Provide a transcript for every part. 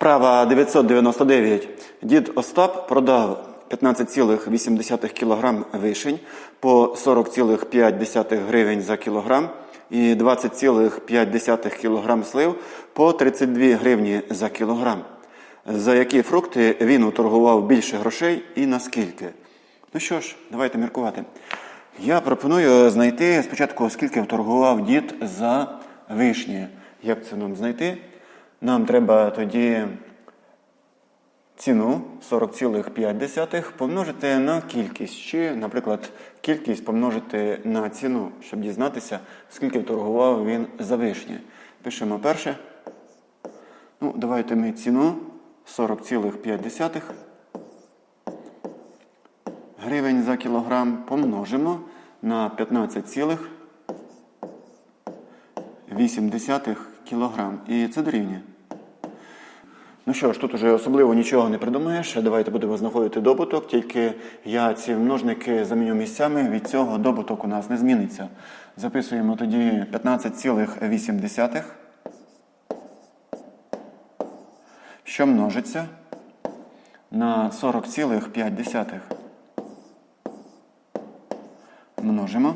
Вправа 999. Дід Остап продав 15,8 кг вишень по 40,5 гривень за кілограм і 20,5 кг слив по 32 гривні за кілограм. За які фрукти він уторгував більше грошей і наскільки? Ну що ж, давайте міркувати. Я пропоную знайти спочатку, скільки вторгував дід за вишні. Як це нам знайти? Нам треба тоді ціну 40,5 помножити на кількість, чи, наприклад, кількість помножити на ціну, щоб дізнатися, скільки торгував він за вишні. Пишемо перше. Ну, давайте ми ціну 40,5 гривень за кілограм помножимо на 15,8 кілограм. І це дорівнює. Ну що ж, тут уже особливо нічого не придумаєш. Давайте будемо знаходити добуток, тільки я ці множники заміню місцями, від цього добуток у нас не зміниться. Записуємо тоді 15,8, що множиться на 40,5. Множимо.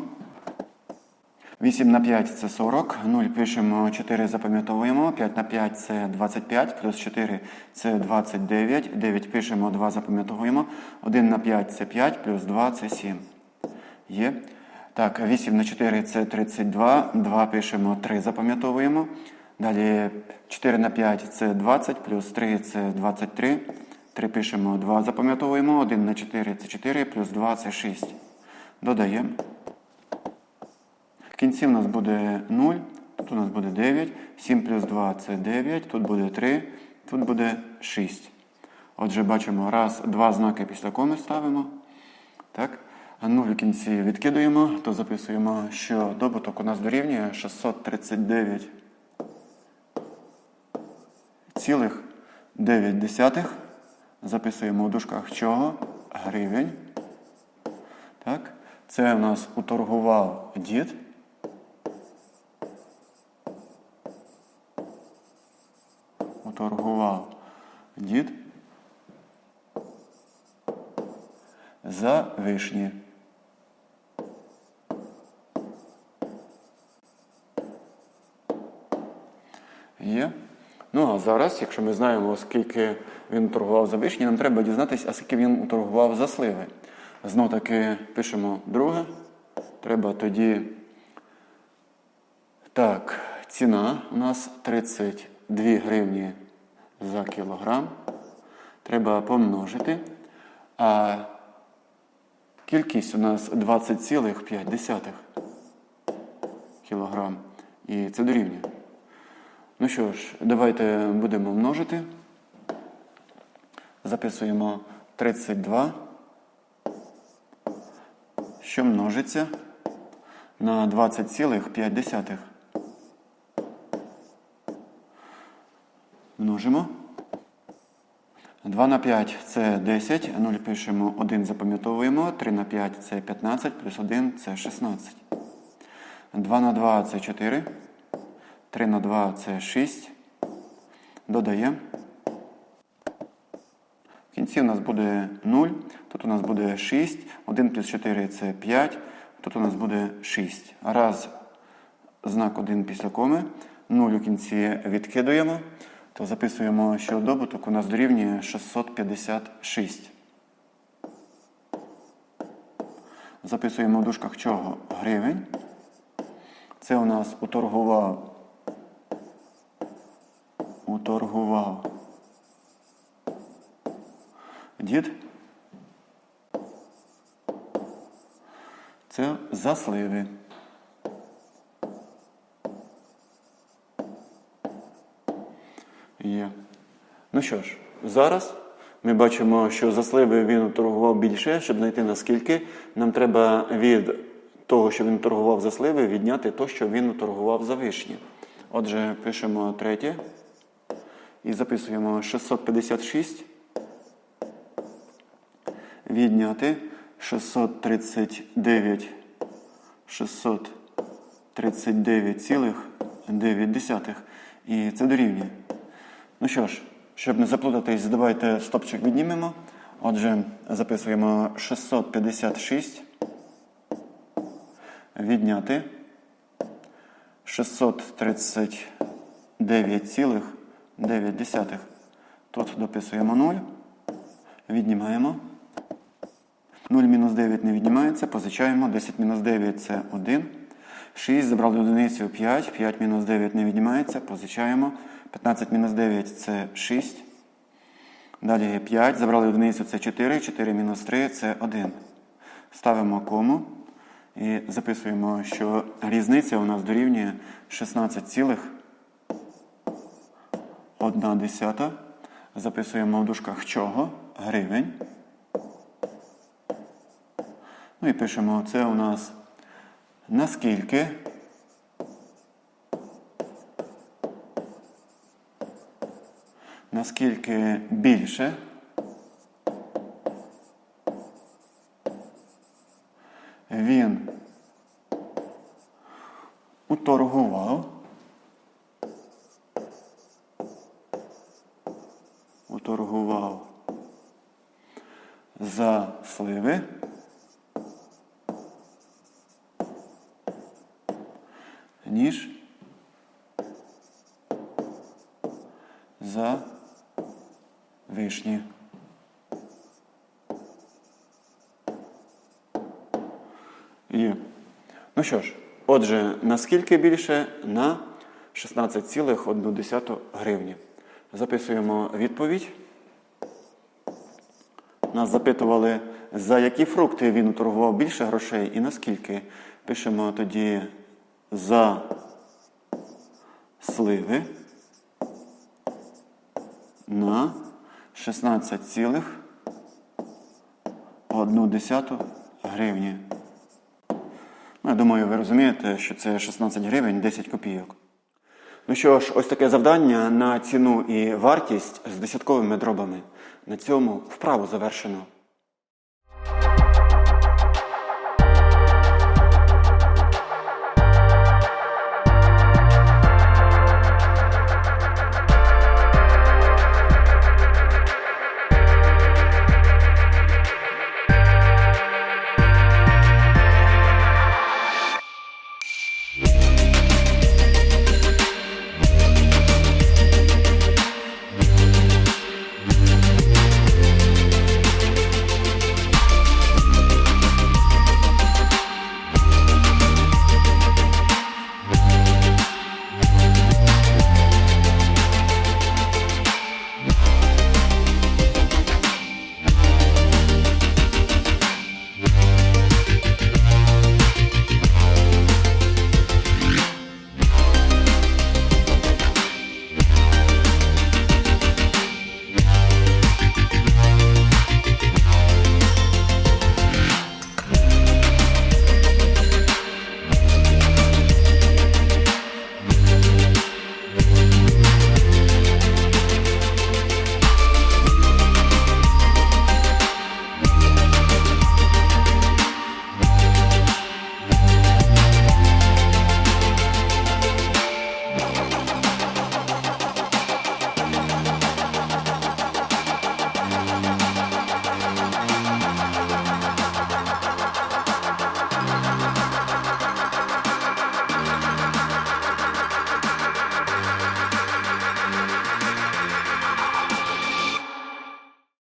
8 на 5 це 40, 0 пишемо, 4 запам'ятовуємо, 5 на 5 це 25, плюс 4 це 29, 9 пишемо, 2 запам'ятовуємо, 1 на 5 це 5, плюс 2 це 7. Є. Так, 8 на 4 це 32, 2 пишемо, 3 запам'ятовуємо. Далі 4 на 5 це 20, плюс 3 це 23. 3 пишемо, 2 запам'ятовуємо, 1 на 4 це 4, плюс 2 це 6. Додаємо. В кінці в нас буде 0, тут у нас буде 9, 7 плюс 2 це 9, тут буде 3, тут буде 6. Отже, бачимо, раз, два знаки після коми ставимо. Так? А 0 в кінці відкидуємо, то записуємо, що добуток у нас дорівнює 639 цілих 9 десятих. Записуємо у дужках чого? Гривень. Так? Це у нас уторгував дід. Уторгував дід за вишні. Є. Ну а зараз, якщо ми знаємо, скільки він торгував за вишні, нам треба дізнатися, а скільки він торгував за сливи. Знов таки пишемо друге. Треба тоді. Так, ціна у нас 32 гривні за кілограм. Треба помножити. А кількість у нас 20,5 кілограм. І це дорівнює. Ну що ж, давайте будемо множити. Записуємо 32, що множиться на 20,5. Множимо. 2 на 5 це 10, 0 пишемо, 1 запам'ятовуємо, 3 на 5 це 15, плюс 1 це 16. 2 на 2 це 4. 3 на 2 це 6. Додаємо. В кінці у нас буде 0. Тут у нас буде 6. 1 плюс 4 це 5. Тут у нас буде 6. Раз знак 1 після коми. 0 у кінці відкидуємо. То записуємо, що добуток у нас дорівнює 656. Записуємо в дужках чого? Гривень. Це у нас уторгував уторгував. Дід. Це засливи. Є. Ну що ж, зараз ми бачимо, що засливи він торгував більше, щоб знайти наскільки. Нам треба від того, що він торгував за сливи, відняти те, що він торгував за вишні. Отже, пишемо третє. І записуємо 656. Відняти 639 639,9. І це дорівнює. Ну що ж, Щоб не заплутатись, давайте стопчик віднімемо. Отже, записуємо 656. Відняти 639,9. Тут дописуємо 0. Віднімаємо. 0 мінус 9 не віднімається, позичаємо. 10 мінус 9 це 1. 6 забрали одиницю 5. 5 мінус 9 не віднімається, позичаємо. 15 мінус 9 це 6. Далі 5. Забрали одиницю це 4. 4 мінус 3 це 1. Ставимо кому і записуємо, що різниця у нас дорівнює 16,1. Записуємо в дужках чого? Гривень. Ну і пишемо, це у нас наскільки наскільки більше. Він уторгував. Уторгував за сливи ніж за вишні. Є. Ну що ж, отже, наскільки більше? На 16,1 гривні. Записуємо відповідь. Нас запитували, за які фрукти він торгував більше грошей і наскільки. Пишемо тоді за сливи на 16,1 гривні. Ну, я думаю, ви розумієте, що це 16 гривень 10 копійок. Ну що ж, ось таке завдання на ціну і вартість з десятковими дробами. На цьому вправу завершено.